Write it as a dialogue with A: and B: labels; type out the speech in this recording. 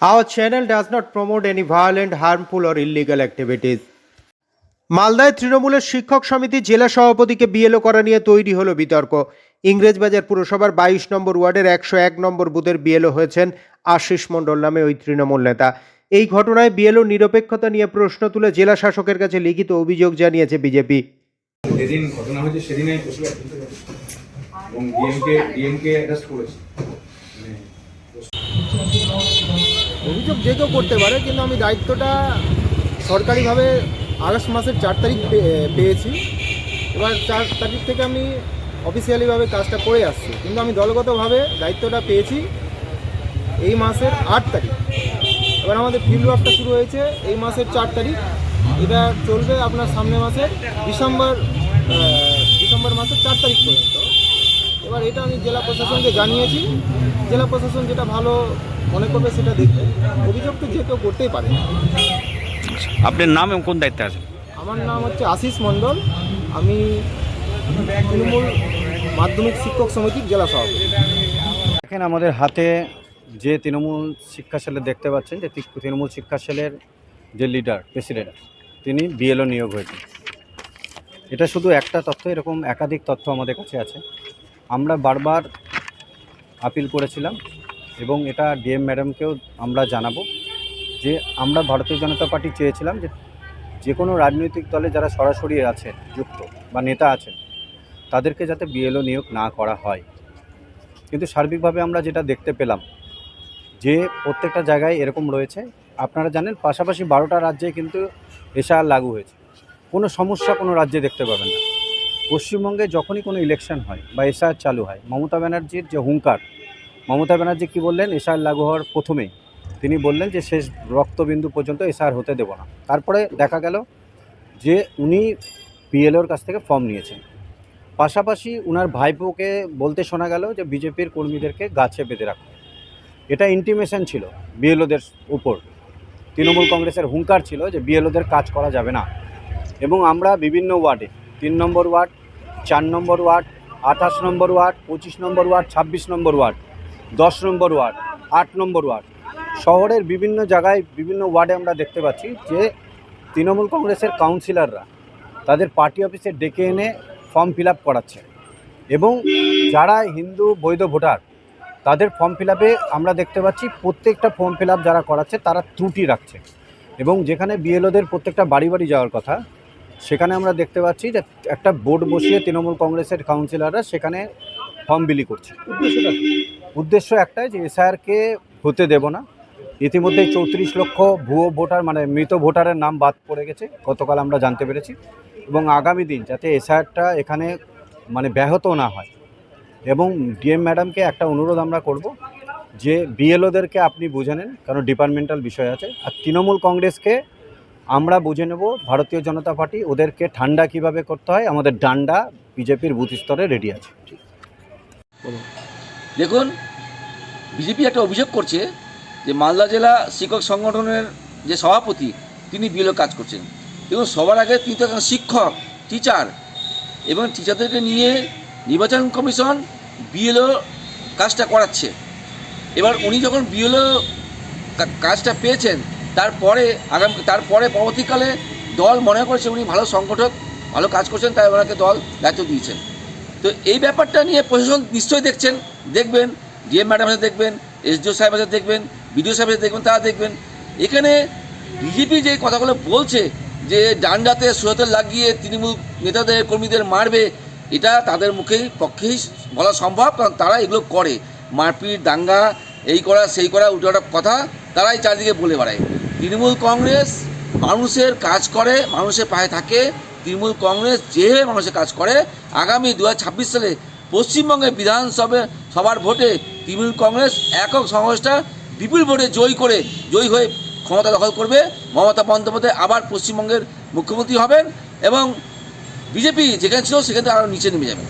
A: Our channel does not promote any violent, harmful, or illegal activities. মালদায় তৃণমূলের শিক্ষক সমিতি জেলা সভাপতিকে বিএলও করা নিয়ে তৈরি হলো বিতর্ক। ইংরেজবাজার পুরসভার বাইশ নম্বর ওয়ার্ডের একশো এক নম্বর বুথের বিএলও হয়েছেন আশিস মণ্ডল নামে ওই তৃণমূল নেতা। এই ঘটনায় বিএলও নিরপেক্ষতা নিয়ে প্রশ্ন তুলে জেলা শাসকের কাছে লিখিত অভিযোগ জানিয়েছে বিজেপি।
B: যেদিন ঘটনা হয়েছে সেদিনই এবং ডিএমকে ডিএমকে অ্যারেস্ট করেছে।
C: অভিযোগ যে কেউ করতে পারে, কিন্তু আমি দায়িত্বটা সরকারিভাবে আগস্ট মাসের চার তারিখ পেয়েছি। এবার চার তারিখ থেকে আমি অফিসিয়ালিভাবে কাজটা করে আসছি। কিন্তু আমি দলগতভাবে দায়িত্বটা পেয়েছি এই মাসের আট তারিখ। এবার আমাদের ফিল্ড ওয়ার্কটা শুরু হয়েছে এই মাসের চার তারিখ। এটা চলবে আপনার সামনে মাসে ডিসেম্বর মাসের চার তারিখ পর্যন্ত এবার এটা আমি জেলা প্রশাসনকে জানিয়েছি জেলা প্রশাসন যেটা ভালো মনে করবে সেটা দেখবে। অভিযোগ তো যে কেউ করতেই পারে
D: আপনার নাম এবং কোন দায়িত্বে আছেন?
C: আমার নাম হচ্ছে আশিস মণ্ডল। আমি তৃণমূল মাধ্যমিক শিক্ষক সমিতির জেলা সভাপতি।
E: দেখেন আমাদের হাতে যে তৃণমূল শিক্ষা সেলের দেখতে পাচ্ছেন যে তৃণমূল শিক্ষা সেলের যে লিডার প্রেসিডেন্ট তিনি বিএলও নিয়োগ হয়েছেন। এটা শুধু একটা তথ্য এরকম একাধিক তথ্য আমাদের কাছে আছে। আমরা বারবার আপিল করেছিলাম এবং এটা ডিএম ম্যাডামকেও আমরা জানাব যে আমরা ভারতীয় জনতা পার্টি চেয়েছিলাম যে যে কোনো রাজনৈতিক দলে যারা সরাসরি আছে, যুক্ত বা নেতা আছেন, তাদেরকে যাতে বিএলও নিয়োগ না করা হয়। কিন্তু সার্বিকভাবে আমরা যেটা দেখতে পেলাম যে প্রত্যেকটা জায়গায় এরকম রয়েছে। আপনারা জানেন পাশাপাশি বারোটা রাজ্যে কিন্তু এসআর লাগু হয়েছে। কোনো সমস্যা কোনো রাজ্যে দেখতে পাবেন না। পশ্চিমবঙ্গে যখনই কোনো ইলেকশন হয় বা এসআর চালু হয়, মমতা ব্যানার্জির যে হুঙ্কার, মমতা ব্যানার্জি কী বললেন? এসআর লাগু হওয়ার প্রথমেই তিনি বললেন যে, শেষ রক্তবিন্দু পর্যন্ত এসআর হতে দেব না। তারপরে দেখা গেল যে, উনি বিএলওর কাছ থেকে ফর্ম নিয়েছেন। পাশাপাশি উনার ভাইপোকে বলতে শোনা গেল যে, বিজেপির কর্মীদেরকে গাছে বেঁধে রাখো। এটা ইন্টিমেশন ছিল বিএলওদের উপর। তৃণমূল কংগ্রেসের হুঙ্কার ছিল যে বিএলওদের কাজ করা যাবে না। এবং আমরা বিভিন্ন ওয়ার্ডে, তিন নম্বর ওয়ার্ড চার নম্বর ওয়ার্ড, আঠাশ নম্বর ওয়ার্ড, পঁচিশ নম্বর ওয়ার্ড, ছাব্বিশ নম্বর ওয়ার্ড, দশ নম্বর ওয়ার্ড, আট নম্বর ওয়ার্ড। শহরের বিভিন্ন জায়গায় বিভিন্ন ওয়ার্ডে আমরা দেখতে পাচ্ছি যে তৃণমূল কংগ্রেসের কাউন্সিলররা তাদের পার্টি অফিসে ডেকে এনে ফর্ম ফিল আপ করাচ্ছে এবং যারা হিন্দু, বৈধ ভোটার, তাদের ফর্ম ফিল আপে আমরা দেখতে পাচ্ছি প্রত্যেকটা ফর্ম ফিল আপ যারা করাচ্ছে তারা ত্রুটি রাখছে এবং যেখানে বিএলওদের প্রত্যেকটা বাড়ি বাড়ি যাওয়ার কথা সেখানে আমরা দেখতে পাচ্ছি যে একটা বোর্ড বসিয়ে তৃণমূল কংগ্রেসের কাউন্সিলররা সেখানে ফর্ম বিলি করছে। উদ্দেশ্য একটাই যে এসআইআরকে হতে দেব না। ইতিমধ্যে চৌত্রিশ লক্ষ ভুয়ো ভোটার মানে মৃত ভোটারের নাম বাদ পড়ে গেছে গতকাল আমরা জানতে পেরেছি। এবং আগামী দিন যাতে এসআইআরটা এখানে মানে ব্যাহত না হয়। এবং ডিএম ম্যাডামকে একটা অনুরোধ আমরা করব যে বিএলওদেরকে আপনি বুঝে নেন কারণ ডিপার্টমেন্টাল বিষয় আছে। আর তৃণমূল কংগ্রেসকে আমরা বুঝে নেব ভারতীয় জনতা পার্টি ওদেরকে ঠান্ডা কীভাবে করতে হয়, আমাদের ডান্ডা বিজেপির বুথ স্তরে রেডি আছে।
F: দেখুন, বিজেপি একটা অভিযোগ করছে যে মালদা জেলা শিক্ষক সংগঠনের যে সভাপতি, তিনি বিএলও কাজ করছেন। এবং সবার আগে তিনি তো একজন শিক্ষক টিচার এবং টিচারদেরকে নিয়ে নির্বাচন কমিশন বিএলও কাজটা করাচ্ছে। এবার উনি যখন বিএলও কাজটা পেয়েছেন তারপরে আগামী, তারপরে পরবর্তীকালে দল মনে করেছে উনি ভালো সংগঠক, ভালো কাজ করছেন, তাই ওনাকে দল দায়িত্ব দিয়েছেন। তো এই ব্যাপারটা নিয়ে প্রশাসন নিশ্চয়ই দেখছেন, দেখবেন, ডিএম ম্যাডাম সাথে দেখবেন, এসডিও সাহেব সাথে দেখবেন, বিডিও সাহেব সাথে দেখবেন, তারা দেখবেন। এখানে বিজেপি যে কথাগুলো বলছে যে ডান্ডাতে সুরতে লাগিয়ে তৃণমূল নেতাদের, কর্মীদের মারবে, এটা তাদের মুখেই, পক্ষেই বলা সম্ভব, কারণ তারা এগুলো করে। মারপিট, দাঙ্গা, এই করা, সেই করা উল্টো কথা, তারাই চারিদিকে বলে বেড়ায়। তৃণমূল কংগ্রেস মানুষের কাজ করে, মানুষের পায়ে থাকে। তৃণমূল কংগ্রেস যে মানুষের কাজ করে, আগামী দু হাজার ছাব্বিশ সালে পশ্চিমবঙ্গের বিধানসভা সবার ভোটে তৃণমূল কংগ্রেস একক সংস্থা বিপুল ভোটে জয়ী করে, জয়ী হয়ে ক্ষমতা দখল করবে। মমতা বন্দ্যোপাধ্যায় আবার পশ্চিমবঙ্গের মুখ্যমন্ত্রী হবেন এবং বিজেপি যেখানে ছিল সেখান আরও নিচে নেমে যাবে।